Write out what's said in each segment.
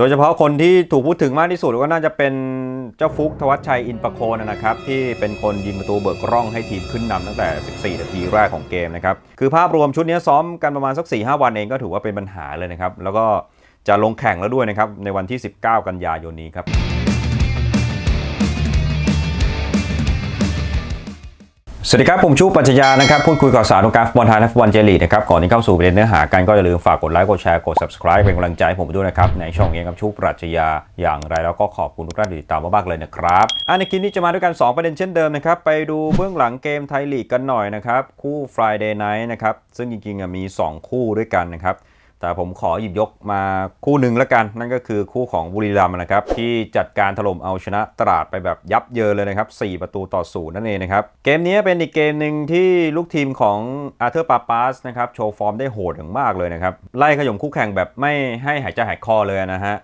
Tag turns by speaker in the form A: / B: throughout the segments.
A: โดยเฉพาะคนที่ถูกพูดถึงมากที่สุดก็น่าจะเป็นเจ้าฟุกทวัชชัยอินประโคนนะครับ ที่เป็นคนยิงประตูเบิกร่องให้ทีมขึ้นนำตั้งแต่ 14 นาทีแรกของเกมนะครับ คือภาพรวมชุดนี้ซ้อมกันประมาณสัก 4-5 วันเองก็ถือว่าเป็นปัญหาเลยนะครับ แล้วก็จะลงแข่งแล้วด้วยนะครับ ในวันที่ 19 กันยายนนี้ครับ สวัสดีครับ ผมชูปัญญานะครับ พูดคุยข่าวสารวงการฟุตบอลไทยและฟุตบอลเจลีนะครับ ก่อนที่เข้าสู่ประเด็นเนื้อหากันก็อย่าลืมฝากกดไลค์กดแชร์กด subscribe เป็นกำลังใจให้ผมด้วยนะครับ ในช่องเองกับชูปรัชญาอย่างไรแล้วก็ขอบคุณทุกท่านที่ติดตามมากๆเลยนะครับอันในคลิปนี้จะมาด้วยกัน 2 ประเด็นเช่นเดิมนะครับ ไปดูเบื้องหลังเกมไทยลีกกันหน่อยนะครับคู่ Friday Night นะครับซึ่งจริงๆมี 2 คู่ด้วยกันนะครับ แต่ผมขอหยิบยกมาคู่หนึ่งแล้วกัน นั่นก็คือคู่ของบุรีรัมย์นะครับ ที่จัดการถล่มเอาชนะตราดไปแบบยับเยินเลยนะครับ 4 ประตูต่อศูนย์นั่นเองนะครับ เกมนี้เป็นอีกเกมหนึ่งที่ลูกทีมของอาร์เธอร์ปาปาสนะครับ โชว์ฟอร์มได้โหดอย่างมากเลยนะครับ ไล่ขย่มคู่แข่งแบบไม่ให้หายใจหายคอเลยนะฮะ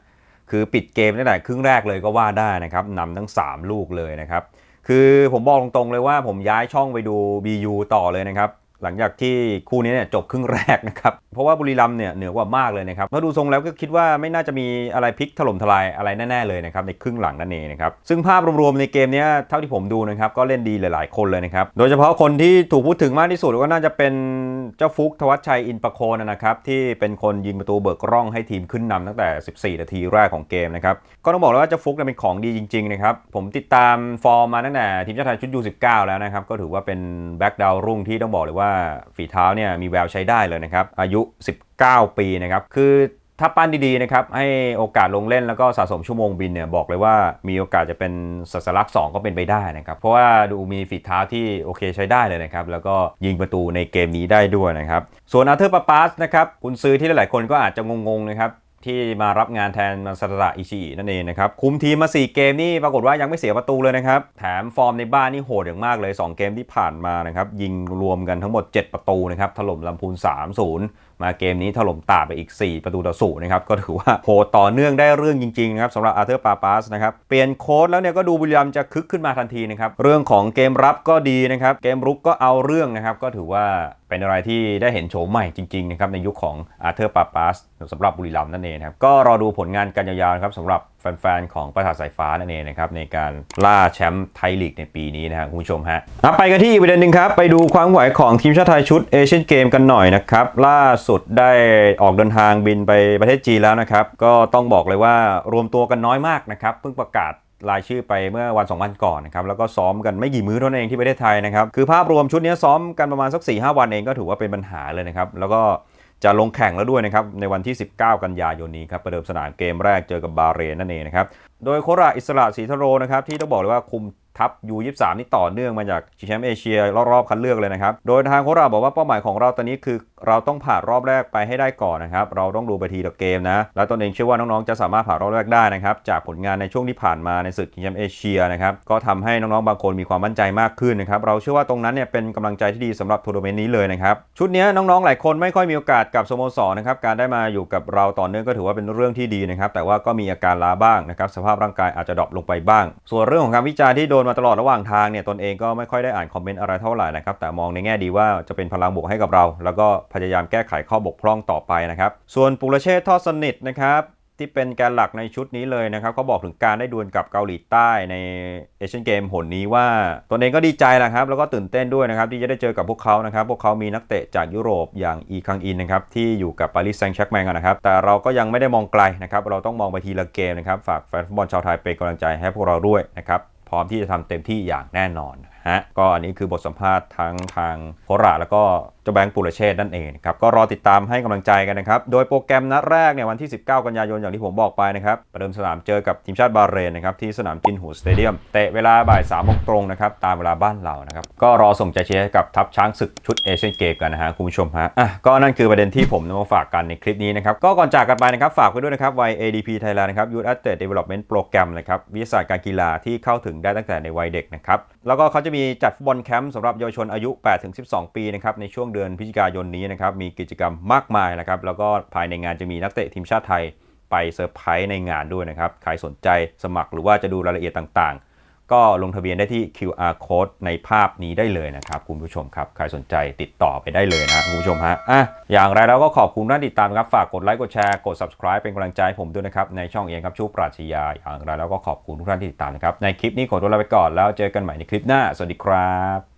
A: คือปิดเกมตั้งแต่ครึ่งแรกเลยก็ว่าได้นะครับนำทั้ง 3 ลูกเลยนะครับคือผมบอกตรงๆเลยว่าผมย้ายช่องไปดู BU ต่อเลยนะครับ หลังจากที่คู่นี้เนี่ยจบครึ่งแรกนะครับ เพราะว่าบุรีรัมเนี่ยเหนือกว่ามากเลยนะครับถ้าดูทรงแล้วก็คิดว่าไม่น่าจะมีอะไรพลิกถล่มทลายอะไรแน่ๆเลยนะครับในครึ่งหลังนั่นเองนะครับ ซึ่งภาพรวมๆในเกมนี้เท่าที่ผมดูนะครับก็เล่นดีหลาย ๆ คนเลยนะครับ โดยเฉพาะคนที่ถูกพูดถึงมากที่สุดก็น่าจะเป็น เจ้าฟุกทวัชชัยอินประโคนนะครับที่เป็นคนยิงประตูเบิกร่องให้ทีมขึ้นนำตั้งแต่ 14 นาทีแรกของเกมนะครับก็ต้องบอกเลยว่าเจ้าฟุกเนี่ยเป็นของดีจริงๆนะครับผมติดตามฟอร์มมาตั้งแต่ทีมชาติไทยชุดยู19แล้วนะครับก็ถือว่าเป็นแบ็กดาวรุ่งที่ต้องบอกเลยว่าฝีเท้าเนี่ยมีแววใช้ได้เลยนะครับอายุ 19 ปีนะครับคือ ถ้าปั้นดีๆนะครับให้โอกาสลงเล่นแล้วก็สะสมชั่วโมงบินเนี่ยบอกเลยว่ามีโอกาสจะเป็นสัสลักษ์2ก็เป็นไปได้นะครับเพราะว่าดูมีฝีเท้าที่โอเคใช้ได้เลยนะครับแล้วก็ยิงประตูในเกมนี้ได้ด้วยนะครับส่วนอาร์เธอร์ปาปาสนะครับคุณซื้อที่หลายๆคนก็อาจจะงงๆนะครับ ที่มารับงานแทนมาซาตะอิชิอินั่นเองนะครับ คุมทีมมา 4 เกมนี่ปรากฏว่ายังไม่เสียประตูเลยนะครับ แถมฟอร์มในบ้านนี่โหดอย่างมากเลย 2 เกมที่ผ่านมานะครับยิงรวมกันทั้งหมด 7 ประตูนะครับถล่มลำพูน 3-0 มาเกมนี้ถล่มตาไปอีก 4 ประตูต่อศูนย์นะครับก็ถือว่าโหดต่อเนื่องได้เรื่องจริงๆนะครับสำหรับอาร์เธอร์ปาปาสนะครับเปลี่ยนโค้ดแล้วเนี่ยก็ดูบุรีรัมจะคึกขึ้นมาทันทีนะครับเรื่องของเกมรับก็ดีนะครับเกมรุกก็เอาเรื่องนะครับก็ถือว่าเป็นอะไรที่ได้เห็นโฉมใหม่จริงๆนะครับในยุคของอาร์เธอร์ปาปาสสำหรับบุรีรัมย์นั่นเองครับก็รอดูผลงานกันยาวๆนะครับสำหรับแฟนๆ ของประสาทสายฟ้านั่นเองนะครับในการล่าแชมป์ไทยลีกในปีนี้นะครับคุณผู้ชมฮะอะไปกันที่อีกประเด็นหนึ่งครับ ไปดูความไหวของทีมชาติไทยชุดเอเชียนเกมกันหน่อยนะครับล่าสุดได้ออกเดินทางบินไปประเทศจีนแล้วนะครับก็ต้องบอกเลยว่ารวมตัวกันน้อยมากนะครับเพิ่งประกาศ รายชื่อไปเมื่อวัน 2 วันก่อนนะครับแล้วก็ซ้อมกันไม่กี่มื้อเท่านั้นเองที่ประเทศไทยนะครับคือภาพรวมชุดนี้ซ้อมกันประมาณสัก 4-5 วันเองก็ถือว่าเป็นปัญหาเลยนะครับแล้วก็จะลงแข่งแล้วด้วยนะครับในวันที่ 19 กันยายนนี้ครับประเดิมสนามเกมแรกเจอกับบาเรนนั่นเองนะครับโดยโคราอิสระศรีทโรนะครับที่ต้องบอกเลยว่าคุมทัพ U23 นี่ต่อเนื่องมาจากชิงแชมป์เอเชียรอบๆคัดเลือกเลยนะครับโดยทางโคราบอกว่าเป้าหมายของเราตอนนี้คือเราต้องผ่านรอบแรกไปให้ได้ก่อนนะครับ เราต้องดูไปทีละเกมนะ แล้วตนเองเชื่อว่าน้องๆ จะสามารถผ่านรอบแรกได้นะครับ จากผลงานในช่วงที่ผ่านมาในศึกชิงแชมป์เอเชียนะครับ ก็ทำให้น้องๆ บางคนมีความมั่นใจมากขึ้นนะครับ เราเชื่อว่าตรงนั้นเนี่ยเป็นกำลังใจที่ดีสำหรับทัวร์นาเมนต์นี้เลยนะครับ ชุดนี้น้องๆ หลายคนไม่ค่อยมีโอกาสกับสโมสรนะครับ การได้มาอยู่กับเราต่อเนื่องก็ถือว่าเป็นเรื่องที่ดีนะครับ แต่ว่าก็มีอาการล้าบ้างนะครับ สภาพร่างกายอาจจะดรอปลงไปบ้าง ส่วนเรื่องของการวิจารณ์ที่โดนมาตลอดระหว่างทางเนี่ยตนเองก็ไม่ค่อยได้อ่านคอมเมนต์อะไรเท่าไหร่นะครับแต่มองในแง่ดีว่าจะเป็นพลังบวกให้กับเรา แล้วก็พยายามแก้ไขข้อบกพร่องต่อไปนะครับ ส่วนปุรเชษทอดสนิทนะครับที่เป็นแการหลักในชุดนี้เลยนะครับเขาบอกถึงการได้ดวลกับเกาหลีใต้ในเอเชียนเกมหนนี้ว่าตนเองก็ดีใจแหละครับ แล้วก็ตื่นเต้นด้วยนะครับ ที่จะได้เจอกับพวกเขานะครับ พวกเขามีนักเตะจากยุโรปอย่างอีคังอินนะครับ ที่อยู่กับปารีสแซงต์แชร์กแมงนะครับ แต่เราก็ยังไม่ได้มองไกลนะครับ เราต้องมองไปทีละเกมนะครับ ฝากแฟนฟุตบอลชาวไทยเป็นกำลังใจให้พวกเราด้วยนะครับพร้อมที่จะทำเต็มที่อย่างแน่นอน ฮะก็อันนี้คือบทสัมภาษณ์ทั้งทางโคราแล้วก็เจ้าแบงค์ปุรเชษนั่นเองครับก็รอติดตามให้กำลังใจกันนะครับ โดยโปรแกรมนัดแรกเนี่ยวันที่ 19 กันยายนอย่างที่ผมบอกไปนะครับประเดิมสนามเจอกับทีมชาติบาเรนนะครับที่สนามจินหูสเตเดียมเตะเวลาบ่าย3ามโมงตรงนะครับตามเวลาบ้านเรานะครับก็รอส่งใจเชียร์กับทัพช้างศึกชุดเอเชียนเกมกันนะฮะคุณผู้ชมฮะอะก็นั่นคือประเด็นที่ผมนำมาฝากกันในคลิปนี้นะครับก็ก่อนจากกันไปนะครับฝากไว้ด้วยนะครับวัย ADP Thailand นะครับ Youth Athlete Development Program นะครับวิทยาศาสตร์การกีฬาที่เข้าถึงได้ตั้งแต่ในวัยเด็กนะครับแล้วก็เขาจะมีจัดฟุตบอลแคมป์สำหรับเยาวชนอายุ 8-12 ปีนะครับในช่วงเดือนพฤศจิกายนนี้นะครับมีกิจกรรมมากมายนะครับแล้วก็ภายในงานจะมีนักเตะทีมชาติไทยไปเซอร์ไพรส์ในงานด้วยนะครับใครสนใจสมัครหรือว่าจะดูรายละเอียดต่างๆ ก็ลงทะเบียนได้ที่ QR code ในภาพนี้ได้เลยนะครับ คุณผู้ชมครับ ใครสนใจติดต่อไปได้เลยนะคุณผู้ชมฮะอะอย่างไรแล้วก็ขอบคุณท่านติดตามครับ ฝากกดไลค์กดแชร์กด subscribe เป็นกำลังใจให้ผมด้วยนะครับ ในช่องเองครับชูปราชญาอย่างไรแล้วก็ขอบคุณทุกท่านที่ติดตามนะครับในคลิปนี้ขอตัวลาไปก่อนแล้วเจอกันใหม่ในคลิปหน้าสวัสดีครับ